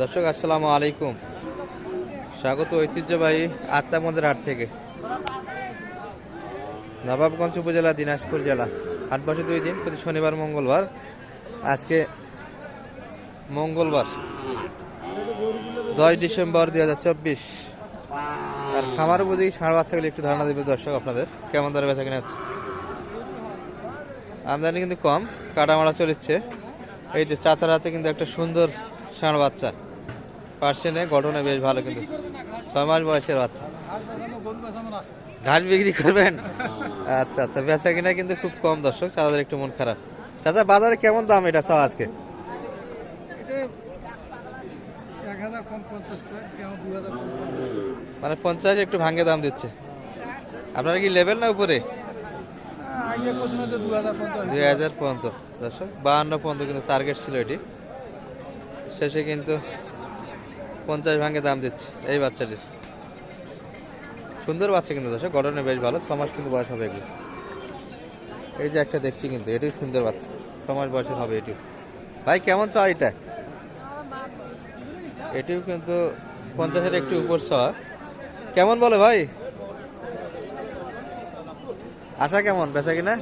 দর্শক, আসসালামু আলাইকুম। স্বাগত ঐতিহ্যবাহী আত্মামন্দির হাট থেকে। নবাবগঞ্জ উপজেলা, দিনাজপুর জেলা। হাট বসে দুই দিন, প্রতি শনিবার, মঙ্গলবার। আজকে মঙ্গলবার, দশ ডিসেম্বর দুই হাজার চব্বিশ। আর খামার বুঝি ষাঁড় বাচ্চাগুলি একটু ধারণা দেবে দর্শক আপনাদের। কেমন দরে বেচা কিনা আমদানি কিন্তু কম, কাটামারা চলেছে। এই যে চাচার হাতে কিন্তু একটা সুন্দর ষাঁড় বাচ্চা। পার্সেনে গঠনে বেশ ভালো কিন্তু ছয় মাস বয়সের বাচ্চা। ঘাস বিক্রি করবেন? আচ্ছা আচ্ছা বেচা কিনা কিন্তু খুব কম দর্শক চাচাদের একটু মন খারাপ। চাচা, বাজারে কেমন দাম এটা চাও আজকে? মানে পঞ্চাশ একটু ভাঙ্গে দাম দিচ্ছে। আপনারা কি লেভেল না উপরে? দুই হাজার পর্যন্ত দর্শক, বাহান্ন পর্যন্ত কিন্তু টার্গেট ছিল এটি। শেষে কিন্তু পঞ্চাশ ভাঙে দাম দিচ্ছে এই বাচ্চাটির। সুন্দর বাচ্চা কিন্তু দর্শক গঠনে বেশ ভালো, ছ মাস কিন্তু বয়স হবে এগুলো। এই যে একটা দেখছি কিন্তু এটাই সুন্দর বাচ্চা, ছ মাস বয়সের হবে এটিও। ভাই, কেমন চাও এটা? এটিও কিন্তু পঞ্চাশের একটু উপর চাওয়া কেমন বলে ভাই? আশা কেমন? বেচা কিনা?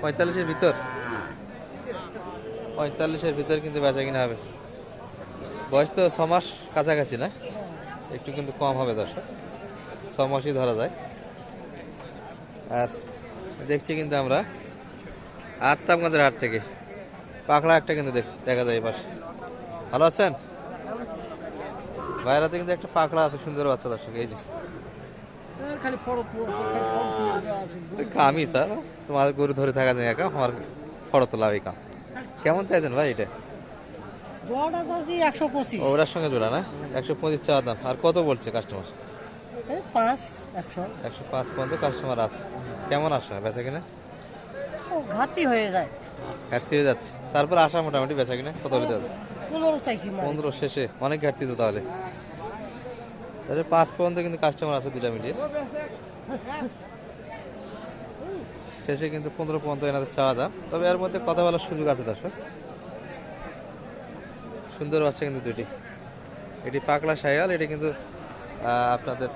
পঁয়তাল্লিশের ভিতর? পঁয়তাল্লিশের ভিতর কিন্তু বেচা কিনা হবে। বয়স তো ছ মাস কাছাকাছি না? একটু কিন্তু কম হবে দর্শক। ছ মাসই ধরা যায়। আর দেখছি কিন্তু আমরা আত্মাবগঞ্জের হাট থেকে। পাখলা একটা কিন্তু দেখ- যায় পাশে। ভালো আছেন? বাইরাতে কিন্তু একটা পাখলা আছে সুন্দর বাচ্চা দর্শক এই যে। খালি কামই স্যার তোমার গরু ধরে থাকা যায় একা। আমার ফটো তোলা কাম। কেমন চাইছেন ভাই এটা? জোয়াটা চাচ্ছি একশো পঁচিশ। ওটার সঙ্গে জোড়া না? একশো পঁচিশ চাওয়া দাম। আর কত বলছে কাস্টমার পাঁচ একশো। একশো পাঁচ পর্যন্ত কাস্টমার আছে। কেমন আসা বেচা কিনা? ঘাটতি হয়ে যায়। ঘাটতি হয়ে যাচ্ছে। তারপর আসা মোটামুটি বেচা কিনা? কত হলে পনেরো চাইছি পনেরো শেষে। অনেক ঘাটতি তো তাহলে। তাহলে পাঁচ পর্যন্ত কিন্তু কাস্টমার আছে দুটা মিলিয়ে। শেষে কিন্তু পনেরো পর্যন্ত এনাদের চাওয়া দাম। তবে এর মধ্যে কথা বলার সুযোগ আছে দর্শক। সুন্দর বাচ্চা কিন্তু দুটি। এটি পাকলা সায়াল এটি কিন্তু আপনাদের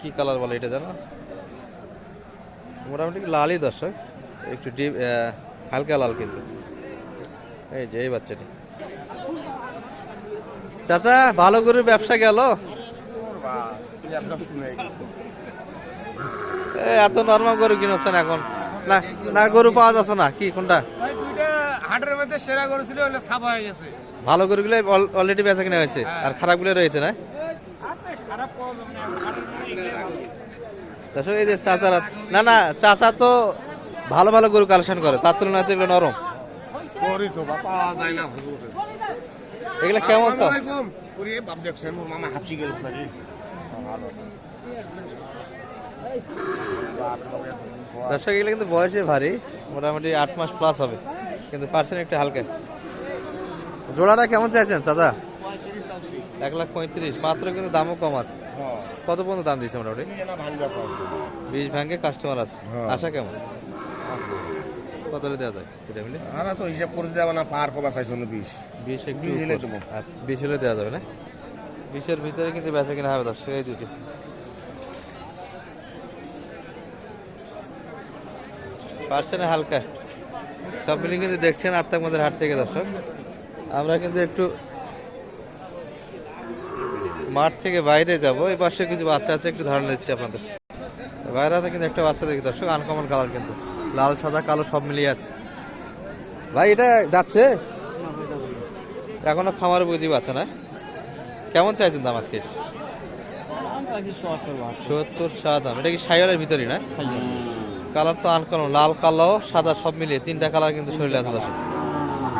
কি কালার বলে এটা জানো? মোটামুটি লালই দর্শক, একটু ডিপ হালকা লাল কিন্তু। এই যে, এই বাচ্চাটি। চাচা, ভালো গরুর ব্যবসা গেল? এত নর্মাল গরু কিনছেন এখন। না না গরু পাওয়া যাচ্ছে না, কি, কোনটা? হাটের মধ্যে সেরা গরু ছিল সাফ হয়ে গেছে। ভালো গরুগুলো অলরেডি বেচা কিনা হয়েছে। আর খারাপগুলো রয়েছে না? এই যে চাচারা না না চাচা তো ভালো ভালো গরু কালেকশন করে তার তুলনায় তো এগুলো নরম। করি তো বাবা যায় না হুজুর এগুলো কেমন তো? দর্শক এগুলো কিন্তু বয়সে ভারী মোটামুটি আট মাস প্লাস হবে কিন্তু পার্সেন্ট একটু হালকা। জোড়াটা কেমন চাইছেন চাচা? এক লাখ পঁয়ত্রিশ মাত্র কিন্তু দামও কম আছে। কত পর্যন্ত দাম দিয়েছে মোটামুটি? বিশ ভাঙ্গে কাস্টমার আছে। হ্যাঁ। আশা কেমন? কত হলে দেওয়া যায়? দুটা মিলে আর তো হিসাব করে দেওয়া না পার কবা চাইছো না বিশ? বিশ একটু বিশ হলে। দেবো। আচ্ছা বিশ হলে দেওয়া যাবে না? বিশের ভিতরে কিন্তু বেচা কিনা হবে দর্শক এই দুটি। পার্সেন্ট হালকা। সব মিলে কিন্তু দেখছেন আত্মাকমাদের হাট থেকে দর্শক। আমরা কিন্তু একটু মাঠ থেকে বাইরে যাব। এই পাশে কিছু বাচ্চা আছে একটু ধারণা দিচ্ছি আপনাদের। বাইরে হাতে কিন্তু একটা বাচ্চা দেখি দর্শক আনকমন কালার কিন্তু। লাল সাদা কালো সব মিলিয়ে আছে। ভাই এটা যাচ্ছে? এখনও খামার বুঝি পাচ্ছে না? কেমন চাইছেন দাম আজকে? সত্তর সাদা দাম। এটা কি সাইয়ালের ভিতরই না? কালার তো আনকমন লাল কালো সাদা সব মিলিয়ে তিনটা কালার কিন্তু শরীরে আছে দর্শক।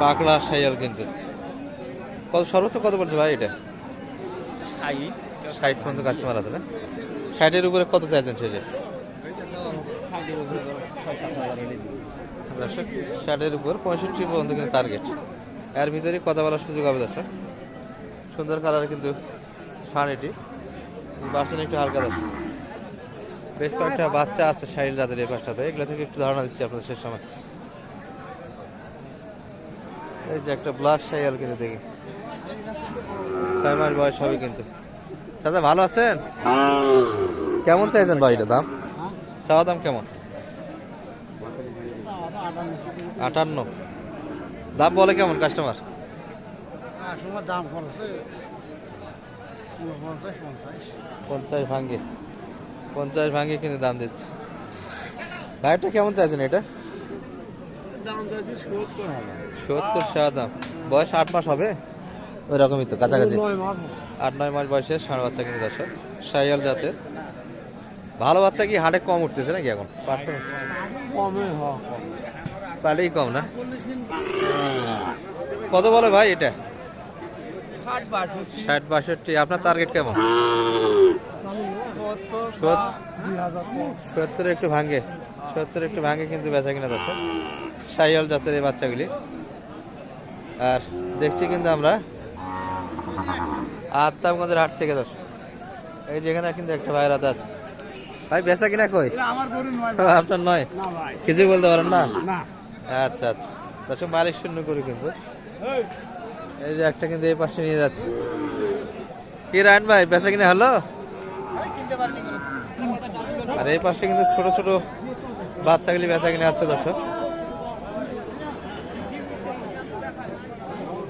পাকড়া সাইয়াল কিন্তু। কত, সর্বোচ্চ কত পড়ছে ভাই এটা? ষাট পর্যন্ত কাস্টমার আছে না? ষাটের উপরে কত চাইছেন শেষে? দর্শক, ষাটের উপর পঁয়ষট্টি পর্যন্ত কিন্তু টার্গেট এর ভিতরে কথা বলার সুযোগ হবে দর্শক। সুন্দর কালার কিন্তু শাড়িটি বাসন একটু হালকা দর্শক বেশ কয়েকটা বাচ্চা আছে শাড়ির জাতের এই পাশটাতে। এগুলো থেকে একটু ধারণা দিচ্ছি আপনাদের শেষ সময়। এই যে একটা ব্ল্যাক শাইয়াল কিন্তু দেখি। ছয় মাস বয়স হবে কিন্তু। চাচা ভালো আছেন? কেমন চাইছেন ভাইটা দাম? চাওয়া দাম কেমন? আটান্ন। দাম বলে কেমন কাস্টমার দাম পঞ্চাশ ভাঙ্গে। পঞ্চাশ ভাঙ্গে কিন্তু দাম দিচ্ছে। ভাইটা কেমন চাইছেন এটা? দাম যাচ্ছে সত্তর হাজার। সত্তর টাকা দাম বয়স আট মাস হবে? ওই রকমই তো কাছাকাছি। আট নয় মাস বয়সে ষাঁড় বাচ্চা কিন্তু দর্শক। সাইয়াল জাতের। ভালো বাচ্চা কি হাটে কম উঠতেছে নাকি এখন? পারছে? কমে পালেই কম না? কত বলে ভাই এটা? ষাট বাষট্টি। আপনার টার্গেট কেমন? সত্তর একটু ভাঙে। সত্তর একটু ভাঙে কিন্তু বেচা কিনা দর্শক। সাইয়াল জাতের এই বাচ্চাগুলি। আর দেখছি কিন্তু আমরা আত্মাবগঞ্জের হাট থেকে দর্শক। এই যেখানে কিন্তু একটা ভাইয়ের হাতে আছে। ভাই বেচা কিনা কই? আপনার নয়? কিছুই বলতে পারেন না? আচ্ছা আচ্ছা। দর্শক মালিক শূন্য করি কিন্তু। এই। যে একটা কিন্তু এই পাশে নিয়ে যাচ্ছে। কি রায়ন ভাই বেচা কিনা হলো? আর এই পাশে কিন্তু ছোট ছোট বাচ্চাগুলি বেচা কিনে যাচ্ছে দর্শক।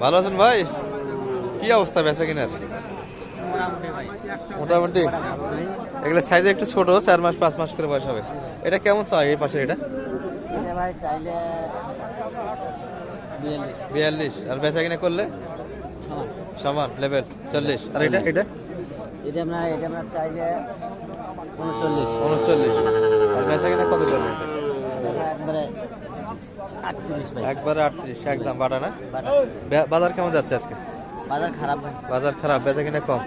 ভালো আছেন ভাই? কি অবস্থা বেচা কিনার? মোটামুটি। এগুলো সাইজে একটু ছোট চার মাস পাঁচ মাস করে বয়স হবে। এটা কেমন চাই এই পাশে এটা? বিয়াল্লিশ। আর বেচা কিনা করলে? সমান। লেভেল চল্লিশ। আর এটা? এটা? এটা আপনার এটা আপনার চাইলে উনচল্লিশ। উনচল্লিশ। আর বেচা কিনা কত করবে একবারে একবারে আটত্রিশ একদম বাটা না? বাজার কেমন যাচ্ছে আজকে? বাজার খারাপ বাজার খারাপ বেচা কিনা কম।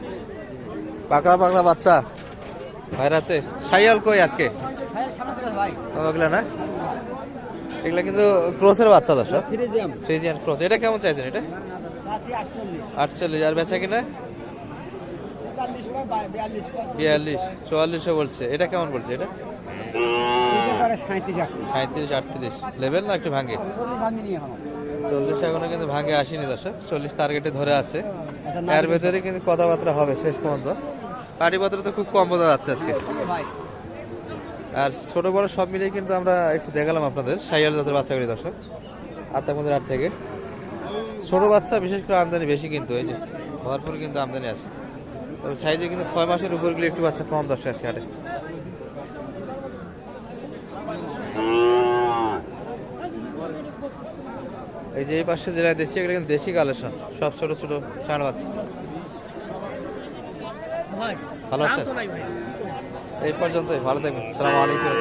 পাকড়া পাকড়া বাচ্চা। ভাইরাতে সাইয়াল কই আজকে? ওগুলা না? এগুলা কিন্তু ক্রসের বাচ্চা ফ্রিজিয়াম ফ্রিজিয়ান। ক্রস। এটা কেমন চাইছেন এটা? আটচল্লিশ। আর বেচা কিনা? বিয়াল্লিশ বিয়াল্লিশ চুয়াল্লিশও বলছে। এটা কেমন বলছে এটা? সাঁত্রিশ আটত্রিশ। সাঁত্রিশ আটত্রিশ। লেভেল না একটু ভাঙে? চল্লিশ এখনও। কিন্তু ভাঙে আসেনি দর্শক। চল্লিশ টার্গেটে ধরে আছে। এর ভেতরে কিন্তু কথাবার্তা হবে শেষ পর্যন্ত। পাটিপত্র তো খুব কম বোঝা যাচ্ছে আজকে। আর ছোট বড় সব মিলিয়ে কিন্তু আমরা একটু দেখালাম আপনাদের সাইয়াল জাতের বাচ্চাগুলি দর্শক আত্মাকুন্দের হাট থেকে। ছোট বাচ্চা বিশেষ করে আমদানি বেশি কিন্তু এই যে ভরপুর কিন্তু আমদানি আছে। তবে সাইজে কিন্তু ছয় মাসের উপরগুলি একটু বাচ্চা কম দর্শক আছে হাটে। এই যে এই পাশে যেটা দেশি এগুলো কিন্তু দেশি কালেকশন। সব ছোট ছোট ষাঁড় বাচ্চা। ভালো আছে? এই পর্যন্তই ভালো থাকবেন। সালাম আলাইকুম।